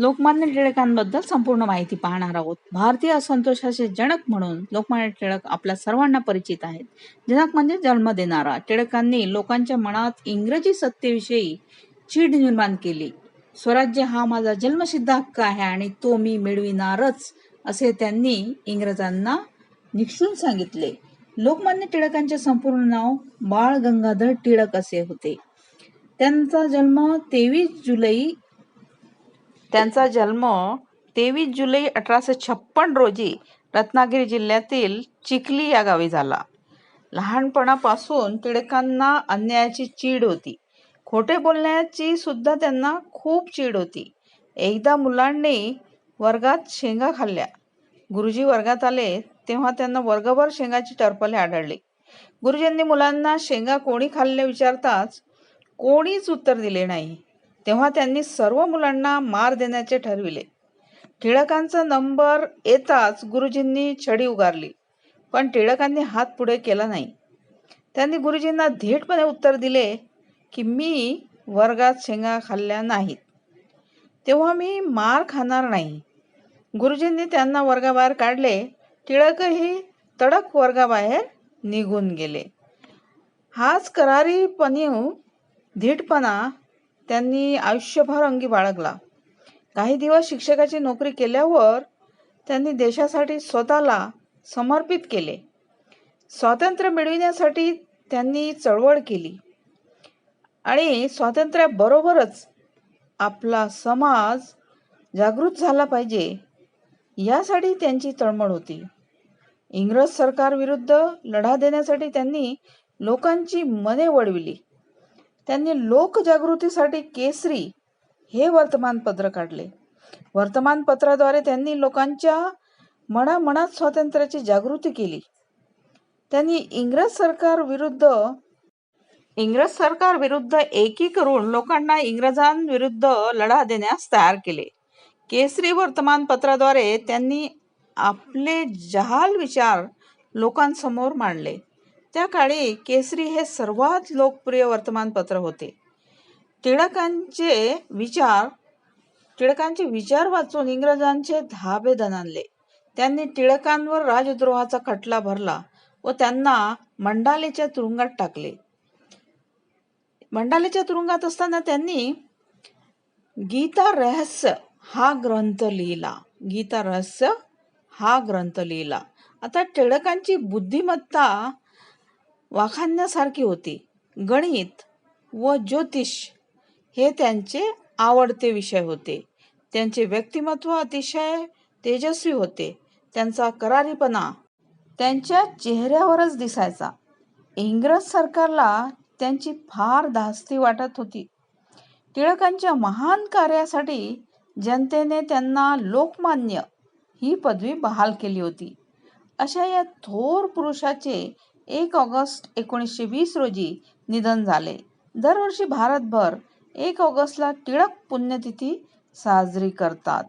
लोकमान्य टिळकांबद्दल संपूर्ण माहिती पाहणार आहोत. भारतीय असंतोषाचे जनक म्हणून लोकमान्य टिळक आपल्या सर्वांना परिचित आहेत. जनक म्हणजे जन्म देणारा. टिळकांनी लोकांच्या मनात इंग्रजी सत्तेविषयी चीड निर्माण केली. स्वराज्य हा माझा जन्मसिद्ध हक्क आहे आणि तो मी मिळविणारच असे त्यांनी इंग्रजांना निक्षून सांगितले. लोकमान्य टिळकांचे संपूर्ण नाव बाळ गंगाधर टिळक असे होते. त्यांचा जन्म तेवीस जुलै त्यांचा जन्म तेवीस जुलै अठराशे छप्पन रोजी रत्नागिरी जिल्ह्यातील चिखली या गावी झाला. लहानपणापासून टिळकांना अन्यायाची चीड होती. खोटे बोलण्याची सुद्धा त्यांना खूप चीड होती. एकदा मुलांनी वर्गात शेंगा खाल्ल्या. गुरुजी वर्गात आले तेव्हा त्यांना वर्गभर शेंगाची टरफले आढळली. गुरुजींनी मुलांना शेंगा कोणी खाल्ले विचारताच कोणीच उत्तर दिले नाही. तेव्हा त्यांनी सर्व मुलांना मार देण्याचे ठरविले. टिळकांचा नंबर येताच गुरुजींनी छडी उगारली पण टिळकांनी हात पुढे केला नाही. त्यांनी गुरुजींना धीटपणे उत्तर दिले की मी वर्गात शेंगा खाल्ल्या नाहीत. तेव्हा मी मार खाणार नाही. गुरुजींनी त्यांना वर्गाबाहेर काढले. टिळकही तडक वर्गाबाहेर निघून गेले. हाच करारीपणीव धीटपणा त्यांनी आयुष्यभर अंगी बाळगला. काही दिवस शिक्षकाची नोकरी केल्यावर त्यांनी देशासाठी स्वतःला समर्पित केले. स्वातंत्र्य मिळविण्यासाठी त्यांनी चळवळ केली. आणि स्वातंत्र्याबरोबरच आपला समाज जागृत झाला पाहिजे यासाठी त्यांची तळमळ होती. इंग्रज सरकारविरुद्ध लढा देण्यासाठी त्यांनी लोकांची मने वळविली. त्यांनी लोकजागृतीसाठी केसरी हे वर्तमानपत्र काढले. वर्तमानपत्राद्वारे त्यांनी लोकांच्या मनामनात स्वातंत्र्याची जागृती केली. त्यांनी इंग्रज सरकार विरुद्ध इंग्रज सरकार विरुद्ध एकी करून लोकांना इंग्रजांविरुद्ध लढा देण्यास तयार केले. केसरी वर्तमानपत्राद्वारे त्यांनी आपले जहाल विचार लोकांसमोर मांडले. त्या काळी केसरी हे सर्वात लोकप्रिय वर्तमानपत्र होते. टिळकांचे विचार टिळकांचे विचार वाचून इंग्रजांचे धाबे दणानले त्यांनी टिळकांवर राजद्रोहाचा खटला भरला व त्यांना मंडालेच्या तुरुंगात टाकले. मंडालेच्या तुरुंगात असताना त्यांनी गीता रहस्य हा ग्रंथ लिहिला. गीता रहस्य हा ग्रंथ लिहिला. आता टिळकांची बुद्धिमत्ता वाखाणण्यासारखी होती. गणित व ज्योतिष हे त्यांचे आवडते विषय होते. त्यांचे व्यक्तिमत्व अतिशय तेजस्वी होते. त्यांचा करारीपणा त्यांच्या चेहऱ्यावरच दिसायचा. इंग्रज सरकारला त्यांची फार धास्ती वाटत होती. टिळकांच्या महान कार्यासाठी जनतेने त्यांना लोकमान्य ही पदवी बहाल केली होती. अशा या थोर पुरुषाचे एक ऑगस्ट एकोणीसशे वीस रोजी निधन झाले. दरवर्षी भारतभर एक ऑगस्टला टिळक पुण्यतिथी साजरी करतात.